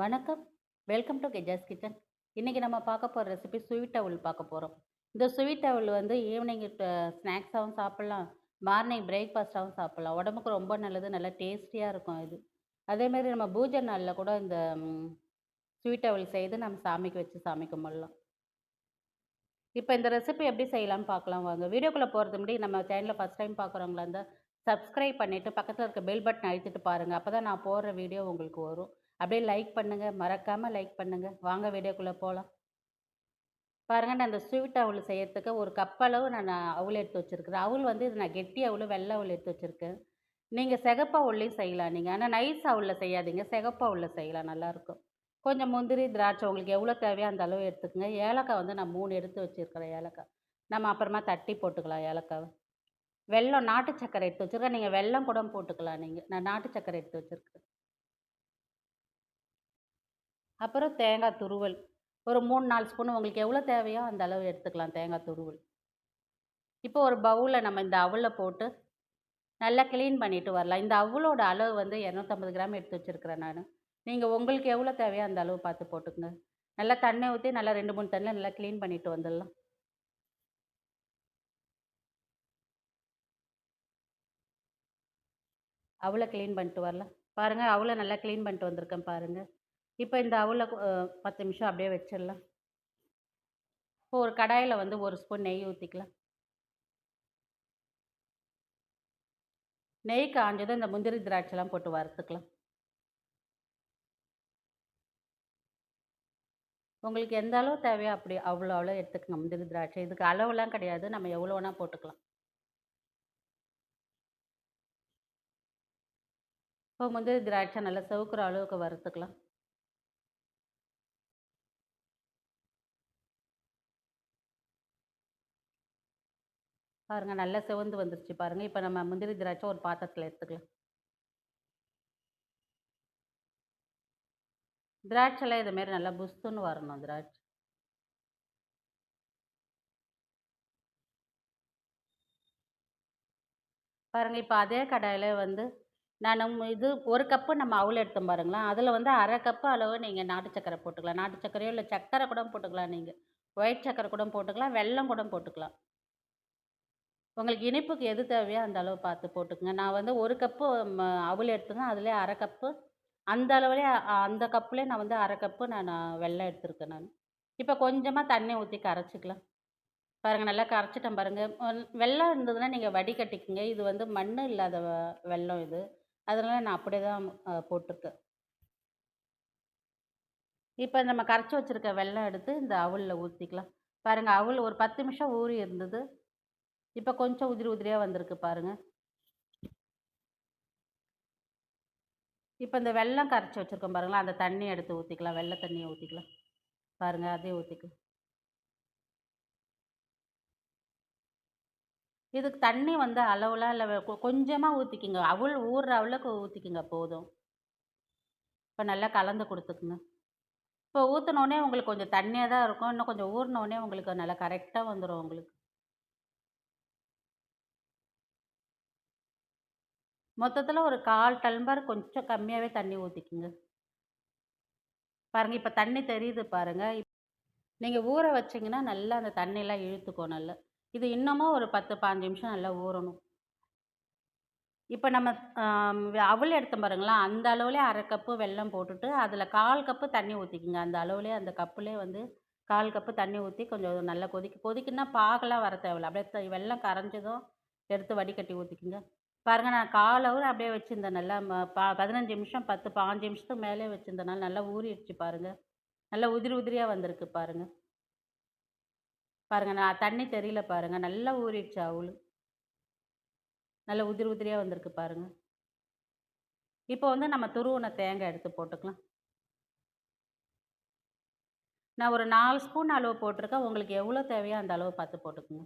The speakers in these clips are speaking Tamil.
வணக்கம். Welcome to Gejas kitchen. இன்றைக்கி நம்ம பார்க்க போகிற ரெசிபி ஸ்வீட் அவல் பார்க்க போகிறோம் இந்த ஸ்வீட் அவல் வந்து ஈவினிங் ஸ்நாக்ஸாகவும் சாப்பிட்லாம். மார்னிங் பிரேக்ஃபாஸ்ட்டாகவும் சாப்பிட்லாம். உடம்புக்கு ரொம்ப நல்லது நல்லா டேஸ்டியாக இருக்கும் இது. அதேமாரி நம்ம பூஜை நாளில் கூட இந்த ஸ்வீட் அவல் செய்து நம்ம சாமிக்கு வச்சு சாமி கும்பிடலாம். இப்போ இந்த ரெசிபி எப்படி செய்யலாம்னு பார்க்கலாம் வாங்க. வீடியோக்குள்ளே போகிறது முன்னாடி நம்ம சேனலில் ஃபஸ்ட் டைம் பார்க்குறவங்களா இருந்தால் சப்ஸ்கிரைப் பண்ணிவிட்டு பக்கத்தில் இருக்க பெல் பட்டன் அழுத்திட்டு பாருங்கள் அப்போ தான் நான் போடுற வீடியோ உங்களுக்கு வரும். அப்படியே லைக் பண்ணுங்கள் மறக்காமல் லைக் பண்ணுங்கள் வாங்க வீடியோக்குள்ளே போகலாம் பாருங்கள் நான் அந்த ஸ்வீட் அவல் செய்யறதுக்கு ஒரு கப்பளவு நான் அவுள் எடுத்து வச்சுருக்கிறேன். அவுள் வந்து இது நான் கெட்டி அவல் வெள்ளை அவள் எடுத்து வச்சுருக்கேன். நீங்கள் சிகப்பு அவல்லையும் செய்யலாம். நீங்கள் ஆனால் நைஸ் அவலில் செய்யாதீங்க. சிகப்பு அவலில் செய்யலாம். நல்லாயிருக்கும் கொஞ்சம் முந்திரி திராட்சை உங்களுக்கு எவ்வளோ தேவையோ அந்த அளவு எடுத்துக்கோங்க. ஏலக்காய் வந்து நான் மூணு எடுத்து வச்சுருக்கிறேன் ஏலக்காய். நம்ம அப்புறமா தட்டி போட்டுக்கலாம் ஏலக்காவை. வெல்லம் நாட்டு சக்கரை எடுத்து வச்சுருக்கேன். நீங்கள் வெல்லம் கூட போட்டுக்கலாம். நீங்கள் நான் நாட்டு சக்கரை எடுத்து வச்சுருக்கேன். அப்புறம் தேங்காய் துருவல். ஒரு மூணு நாலு ஸ்பூன் உங்களுக்கு எவ்வளோ தேவையோ அந்த அளவு எடுத்துக்கலாம் தேங்காய் துருவல். இப்போ ஒரு பவுலில் நம்ம இந்த அவலை போட்டு நல்லா க்ளீன் பண்ணிட்டு வரலாம். இந்த அவளோட அளவு வந்து இரநூத்தம்பது கிராம் எடுத்து வச்சுருக்கிறேன் நான். நீங்கள் உங்களுக்கு எவ்வளோ தேவையோ அந்த அளவு பார்த்து போட்டுக்கங்க. நல்லா தண்ணி ஊற்றி நல்லா ரெண்டு மூணு தண்ணியில் நல்லா க்ளீன் பண்ணிட்டு வந்துடலாம். அவ்வளோ க்ளீன் பண்ணிட்டு வரலாம். பாருங்கள் அவ்வளோ நல்லா க்ளீன் பண்ணிட்டு வந்திருக்கேன் பாருங்கள் இப்போ இந்த அவலை பத்து நிமிஷம் அப்படியே வச்சிடலாம் இப்போ ஒரு கடாயில் வந்து ஒரு ஸ்பூன் நெய் ஊற்றிக்கலாம் நெய் காஞ்சதும் இந்த முந்திரி திராட்சைலாம் போட்டு வறுத்துக்கலாம். உங்களுக்கு எந்த அளவு தேவையோ அப்படி அவ்வளோ அவ்வளோ எடுத்துக்கங்க முந்திரி திராட்சை. இதுக்கு அளவுலாம் கிடையாது. நம்ம எவ்வளோ வேணால் போட்டுக்கலாம். இப்போ முந்திரி திராட்சை நல்லா செவுக்கிற அளவுக்கு வறுத்துக்கலாம். பாருங்கள் நல்லா செவந்து வந்துருச்சு பாருங்கள் இப்போ நம்ம முந்திரி திராட்சை ஒரு பாத்திரத்தில் எடுத்துக்கலாம். திராட்சைலாம் இதுமாரி நல்லா புஸ்துன்னு வரணும் திராட்சை. பாருங்கள் இப்போ அதே கடாயில் வந்து நான் இது ஒரு கப்பு நம்ம அவல் எடுத்தோம் பாருங்களேன். அதில் வந்து அரை கப்பு அளவு நீங்கள் நாட்டு சக்கரை போட்டுக்கலாம். நாட்டு சக்கரையோ இல்லை சக்கரை கூட போட்டுக்கலாம் நீங்கள் ஒயிட் சக்கரை கூட போட்டுக்கலாம். வெல்லம் கூட போட்டுக்கலாம். உங்களுக்கு இனிப்புக்கு எது தேவையோ அந்த அளவு பார்த்து போட்டுக்கங்க. நான் வந்து ஒரு கப்பு அவல் எடுத்துங்க அதிலே அரை கப்பு. அந்த அளவுலேயே அந்த கப்புலேயே நான் வந்து அரை கப்பு நான் வெள்ளம் எடுத்துருக்கேன் நான். இப்போ கொஞ்சமாக தண்ணி ஊற்றி கரைச்சிக்கலாம். பாருங்கள் நல்லா கரைச்சிட்டேன் பாருங்கள் வெள்ளம் இருந்ததுன்னா நீங்கள் வடிகட்டிக்குங்க. இது வந்து மண் இல்லாத வெல்லம் இது. அதனால் நான் அப்படியே தான் போட்டிருக்கேன். இப்போ நம்ம கரைச்சி வச்சுருக்க வெள்ளம் எடுத்து இந்த அவலில் ஊற்றிக்கலாம் பாருங்கள் அவல் ஒரு பத்து நிமிஷம் ஊறி இருந்தது. இப்போ கொஞ்சம் உதிரி உதிரியாக வந்திருக்கு பாருங்கள் இப்போ இந்த வெள்ளம் கரைச்சி வச்சுருக்கோம் பாருங்களா அந்த தண்ணியை எடுத்து ஊற்றிக்கலாம் வெள்ளை தண்ணியை ஊற்றிக்கலாம் பாருங்கள் அதையும் ஊற்றிக்கலாம் இதுக்கு தண்ணி வந்து அளவுலாம் இல்லை. கொஞ்சமாக ஊற்றிக்கிங்க அவள் ஊறுற அவளுக்கு ஊற்றிக்கிங்க போதும். இப்போ நல்லா கலந்து கொடுத்துக்குங்க. இப்போ ஊற்றினோடனே உங்களுக்கு கொஞ்சம் தண்ணியாக தான் இருக்கும். இன்னும் கொஞ்சம் ஊறினோடனே உங்களுக்கு நல்லா கரெக்டாக வந்துடும் உங்களுக்கு. மொத்தத்தில் ஒரு கால் டம்ளர் கொஞ்சம் கம்மியாகவே தண்ணி ஊற்றிக்குங்க பாருங்கள் இப்போ தண்ணி தெரியுது பாருங்கள் நீங்கள் ஊற வச்சிங்கன்னா நல்லா அந்த தண்ணியெலாம் இழுத்துக்கும் நல்லா. இது இன்னமும் ஒரு பத்து பாஞ்சு நிமிஷம் நல்லா ஊறணும். இப்போ நம்ம அவல் எடுத்து பாருங்களா அந்த அளவுலேயே அரை கப்பு வெல்லம் போட்டுட்டு அதில் கால் கப்பு தண்ணி ஊற்றிக்கிங்க அந்த அளவுலேயே அந்த கப்புலேயே வந்து கால் கப்பு தண்ணி ஊற்றி கொஞ்சம் நல்லா கொதிக்க கொதிக்குன்னா பாகெல்லாம் வர தேவையில்ல. அப்படியே வெள்ளம் கரைஞ்சதும் எடுத்து வடிகட்டி ஊற்றிக்கிங்க பாருங்கள் நான் கால் அப்படியே வச்சுருந்தேன். நல்லா பா பதினஞ்சு நிமிஷம் பத்து பாஞ்சு நிமிஷத்துக்கு மேலே வச்சுருந்தனால நல்லா ஊறிடுச்சு பாருங்கள் நல்லா உதிரி உதிரியாக வந்திருக்கு பாருங்கள் பாருங்கள் நான் தண்ணி தெரியல பாருங்கள் நல்லா ஊறிடுச்சு அவளு. நல்லா உதிரி உதிரியாக வந்திருக்கு பாருங்கள் இப்போ வந்து நம்ம துருவன தேங்காய் எடுத்து போட்டுக்கலாம். நான் ஒரு நாலு ஸ்பூன் அளவு போட்டிருக்கேன். உங்களுக்கு எவ்வளோ தேவையோ அந்த அளவு பார்த்து போட்டுக்கோங்க.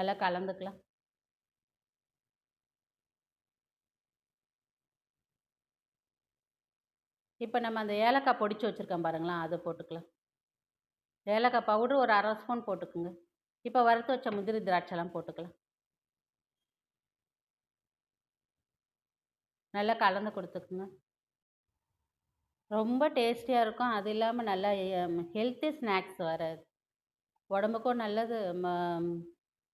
நல்லா கலந்துக்கலாம். இப்போ நம்ம அந்த ஏலக்காய் பொடிச்சு வச்சுருக்கோம் பாருங்களேன் அதை போட்டுக்கலாம். ஏலக்காய் பவுட்ரு ஒரு அரை ஸ்பூன் போட்டுக்குங்க. இப்போ வறுத்து வச்ச முந்திரி திராட்சைலாம் போட்டுக்கலாம். நல்லா கலந்து கொடுத்துக்குங்க. ரொம்ப டேஸ்டியாக இருக்கும். அது இல்லாமல் நல்லா ஹெல்த்தி ஸ்நாக்ஸ் வராது உடம்புக்கும் நல்லது.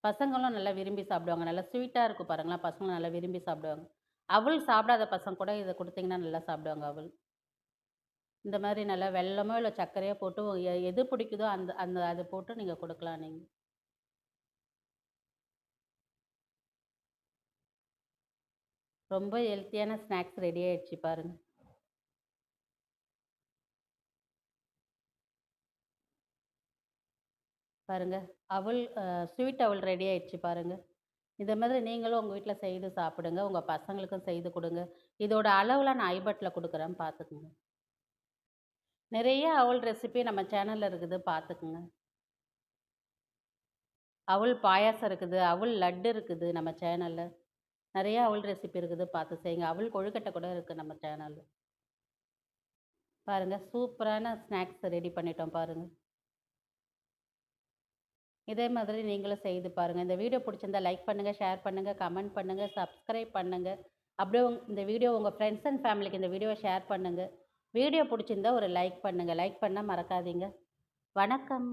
பசங்களும் நல்லா விரும்பி சாப்பிடுவாங்க. நல்லா ஸ்வீட்டாக இருக்கும் பாருங்களேன், பசங்களும் நல்லா விரும்பி சாப்பிடுவாங்க. அவள் சாப்பிடாத பசங்க கூட இதை கொடுத்தீங்கன்னா நல்லா சாப்பிடுவாங்க அவள் இந்த மாதிரி நல்லா வெல்லமோ, இல்லை சர்க்கரையோ போட்டு எ எது பிடிக்குதோ அந்த அந்த அதை போட்டு நீங்கள் கொடுக்கலாம் நீங்கள் ரொம்ப ஹெல்த்தியான ஸ்நாக்ஸ் ரெடி ஆகிடுச்சு பாருங்கள் பாருங்கள் அவள் ஸ்வீட் அவள் ரெடி ஆயிடுச்சு பாருங்கள் இத மாதிரி நீங்களும் உங்கள் வீட்டில் செய்து சாப்பிடுங்க. உங்கள் பசங்களுக்கும் செய்து கொடுங்க இதோட அளவுலாம் நான் ஐபட்டில் கொடுக்குறேன்னு பார்த்துக்குங்க. நிறைய அவள் ரெசிபி நம்ம சேனலில் இருக்குது பார்த்துக்குங்க. அவள் பாயாசம் இருக்குது. அவள் லட்டு இருக்குது நம்ம சேனலில் நிறைய அவள் ரெசிபி இருக்குது பார்த்து செய்யுங்க. அவள் கொழுக்கட்டை கூட இருக்குது நம்ம சேனலில் பாருங்கள் சூப்பரான ஸ்நாக்ஸ் ரெடி பண்ணிட்டோம் பாருங்கள் இதே மாதிரி நீங்களும் செய்து பாருங்கள் இந்த வீடியோ பிடிச்சிருந்தா லைக் பண்ணுங்கள் ஷேர் பண்ணுங்கள் கமெண்ட் பண்ணுங்கள் சப்ஸ்கிரைப் பண்ணுங்கள் அப்படியே உங் இந்த வீடியோ உங்கள் ஃப்ரெண்ட்ஸ் அண்ட் ஃபேமிலிக்கு இந்த வீடியோவை ஷேர் பண்ணுங்கள் வீடியோ பிடிச்சிருந்தா ஒரு லைக் பண்ணுங்கள் லைக் பண்ணால் மறக்காதீங்க. வணக்கம்.